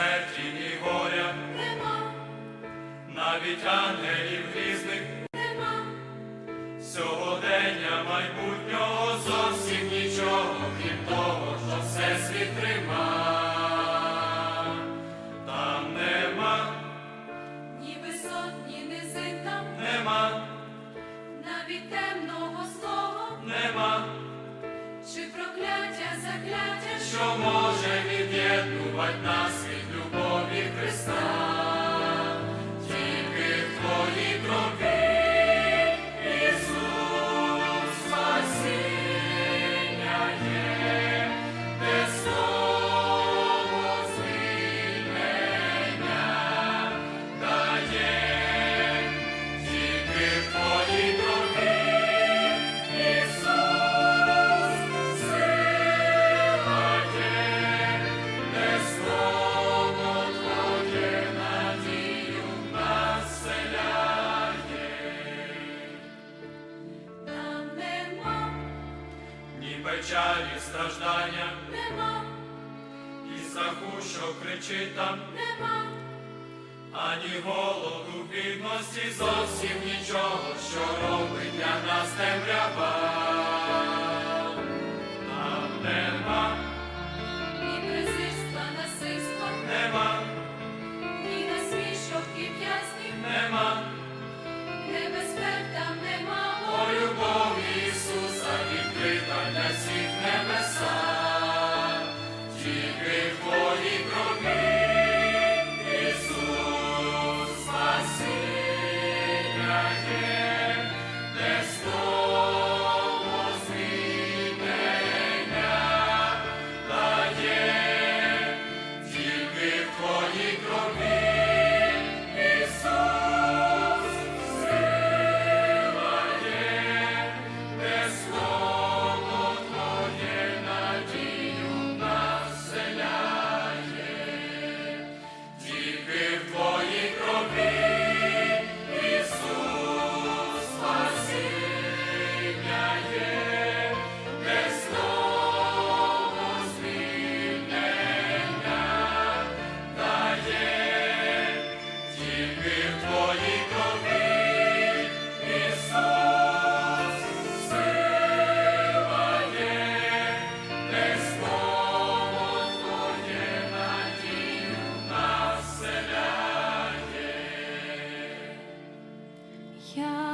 смерті, ні горя. Нема, навіть ангелів різних. Нема, сьогодення майбутнього зовсім нічого, крім того, що все світ трима, там нема, ні висот, ні низин там нема, навіть темного слова. Нема, чи прокляття, закляття, що може від'єднувати нас. Печалі, страждання, нема, і страху, що кричить там, нема, ані голоду, бідності, зовсім нічого, що робить для нас темрява. відкрила для всіх небеса. Yeah.